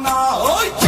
না ওই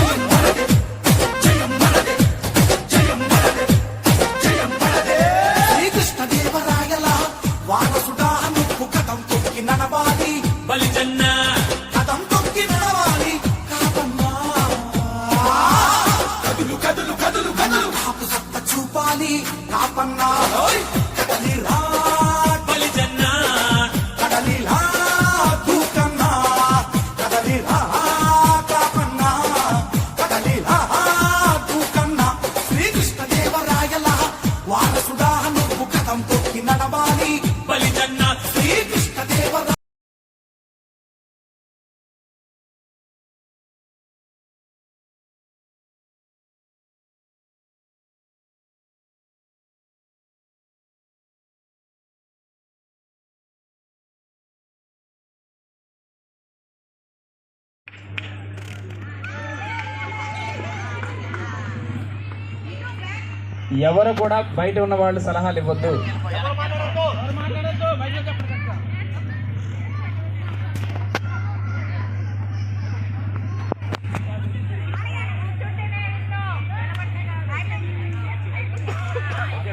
ఎవరు కూడా బయట ఉన్న వాళ్ళు సలహాలు ఇవ్వద్దు.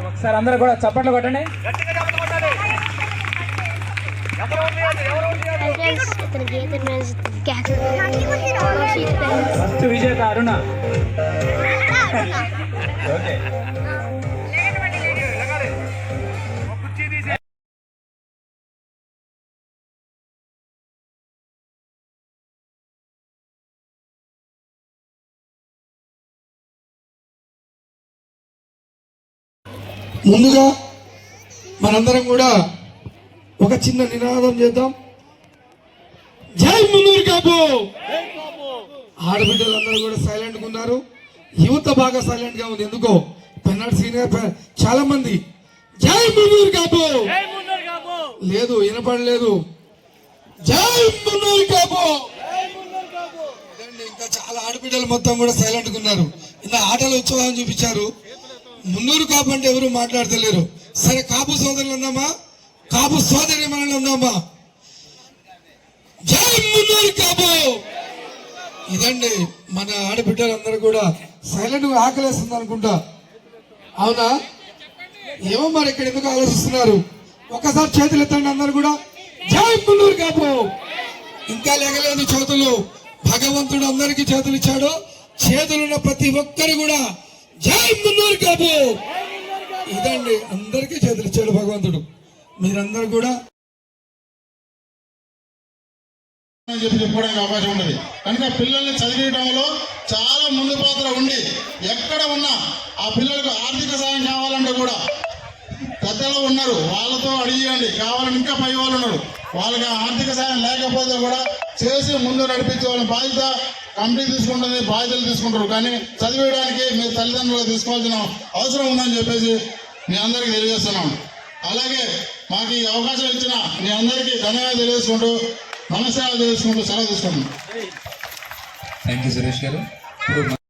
ఒకసారి అందరూ కూడా చప్పట్లు కొట్టండి. ఫస్ట్ విజేత అరుణ. ఓకే ముందుగా మనందరం కూడా ఒక చిన్న నినాదం చేద్దాం. జై మున్నూరు కాపు ఆడబిడ్డలందరూ కూడా సైలెంట్గా ఉన్నారు. యువత బాగా సైలెంట్గా ఉంది. ఎందుకో? పెన్నాడు సీనియర్ చాలా మంది జై మున్నూరు కాపు లేదు వినపడలేదు. జై మున్నూరు కాపు ఇంకా చాలా ఆడబిడ్డలు మొత్తం కూడా సైలెంట్గా ఉన్నారు. ఇలా ఆటల ఉత్సవం చూపించారు. మున్నూరు కాపు అంటే ఎవరు మాట్లాడతలేరు. సరే కాపు సోదరులు ఉందామా కాపు సోదరి మనల్ని ఉందామా జై మున్నూరు కాపు! ఇదండి మన ఆడబిడ్డలందరూ కూడా సైలెంట్గా ఆకలేస్తుంది అనుకుంటా. అవునా? ఏమో మరి ఇక్కడ ఎందుకు ఆలోచిస్తున్నారు? ఒకసారి చేతులు ఎత్తండి అందరు కూడా. జై మున్నూరు కాపు! ఇంకా లేగలేదు చేతులు. భగవంతుడు అందరికీ చేతులు ఇచ్చాడు. చేతులున్న ప్రతి ఒక్కరు కూడా జై మున్నూరు కాపు ఇదండి అందరికీ చేతులు ఇచ్చాడు భగవంతుడు. మీరందరూ కూడా అని చెప్పి చెప్పుకోవడానికి అవకాశం ఉండదు కనుక పిల్లల్ని చదివించడంలో చాలా ముందు పాత్ర ఉండి ఎక్కడ ఉన్నా ఆ పిల్లలకు ఆర్థిక సాయం కావాలంటే కూడా పెద్దలు ఉన్నారు. వాళ్ళతో అడిగియండి. కావాలని ఇంకా పై వాళ్ళు ఉన్నారు. వాళ్ళకి ఆ ఆర్థిక సాయం లేకపోతే కూడా చేసి ముందు నడిపించే వాళ్ళ బాధ్యత కంపెనీ తీసుకుంటుంది బాధ్యతలు తీసుకుంటారు. కానీ చదివేయడానికి మీ తల్లిదండ్రులు తీసుకోవాల్సిన అవసరం ఉందని చెప్పేసి మీ అందరికీ తెలియజేస్తున్నాను అలాగే మాకు ఈ అవకాశం ఇచ్చిన మీ అందరికీ ధన్యవాదాలు తెలియజేసుకుంటూ నమస్కారాలు తెలుసుకుంటూ సెలవు తీసుకుంటున్నాం. థ్యాంక్ యూ సురేష్ గారు.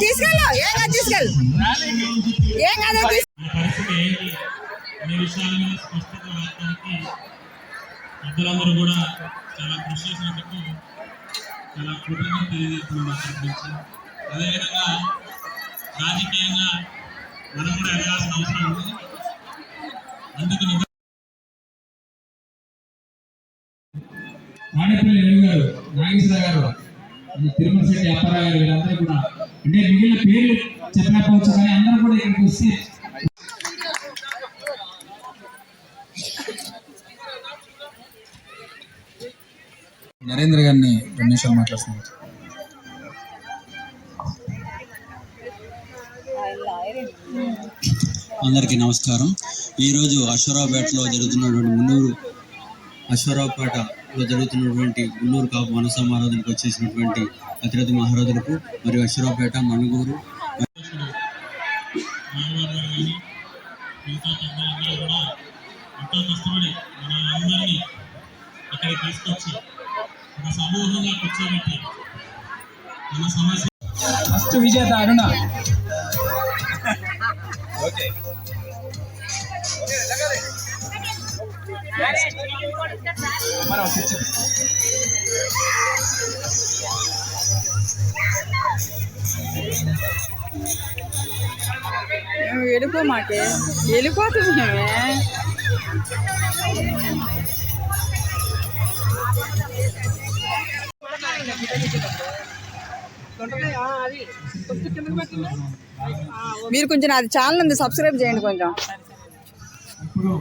తీసుకెళ్ళు. ఏం కాదు తీసుకెళ్ళు. ఏం కాదు తీసు- కూడా చాలా కృషి చేసినందుకు చాలా కృతజ్ఞత తెలియజేస్తున్నాం అదేవిధంగా రాజకీయంగా మనం కూడా ఎదగాల్సిన అవసరం ఉంది. అందుకు నిజ- వాడపల్లి గారు నాగేశ్వర గారు తిరుమల శెట్టి అప్పారావు గారు వీళ్ళందరూ కూడా. అంటే మిగిలిన పేర్లు చెప్పకపోవచ్చు కానీ అందరూ కూడా ఇక్కడికి వస్తే నరేంద్ర గారిని రెండు నిమిషాలు మాట్లాడుతున్నారు అందరికీ నమస్కారం. ఈరోజు అశ్వరావుపేటలో జరుగుతున్నటువంటి మున్నూరు అశ్వరావుపేటలో జరుగుతున్నటువంటి మున్నూరు కాపు వన సమారాధనకు వచ్చేసినటువంటి అతిరథి మహారాజులకు మరియు అశ్వరావుపేట మణుగూరు. మానవాళ్ళు కానీ మిగతా పెద్దలందరూ కూడా ఎంతో కష్టపడి మన అందరినీ ఇక్కడికి తీసుకొచ్చి ఒక సమూహంగా కూర్చోబెట్టి మన సమస్య ఫస్ట్ విజేత అరుణ మనం కూర్చో. మేము వెళ్ళిపో మాకే వెళ్ళిపోతుంది మేమే మీరు కొంచెం అది ఛానల్ ఉంది సబ్స్క్రైబ్ చేయండి కొంచెం ఇప్పుడు